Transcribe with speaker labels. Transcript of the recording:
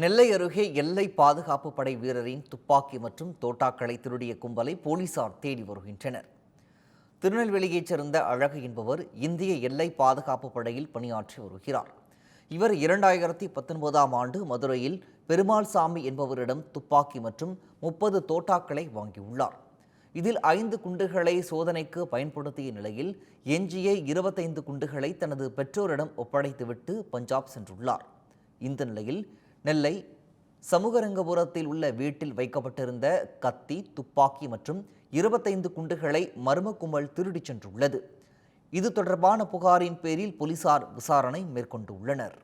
Speaker 1: நெல்லை அருகே எல்லை பாதுகாப்பு படை வீரரின் துப்பாக்கி மற்றும் தோட்டாக்களை திருடிய கும்பலை போலீசார் தேடி வருகின்றனர். திருநெல்வேலியைச் சேர்ந்த அழகு என்பவர் இந்திய எல்லை பாதுகாப்பு படையில் பணியாற்றி வருகிறார். இவர் இரண்டாயிரத்தி பத்தொன்பதாம் ஆண்டு மதுரையில் பெருமாள் சாமி என்பவரிடம் துப்பாக்கி மற்றும் முப்பது தோட்டாக்களை வாங்கியுள்ளார். இதில் ஐந்து குண்டுகளை சோதனைக்கு பயன்படுத்திய நிலையில் எஞ்சிய இருபத்தைந்து குண்டுகளை தனது பெற்றோரிடம் ஒப்படைத்துவிட்டு பஞ்சாப் சென்றுள்ளார். இந்த நிலையில் நெல்லை சமூகரங்கபுரத்தில் உள்ள வீட்டில் வைக்கப்பட்டிருந்த கத்தி துப்பாக்கி மற்றும் இருபத்தைந்து குண்டுகளை மர்ம கும்பல் திருடிச் சென்றுள்ளது. இது தொடர்பான புகாரின் பேரில் போலீசார் விசாரணை மேற்கொண்டுள்ளனர்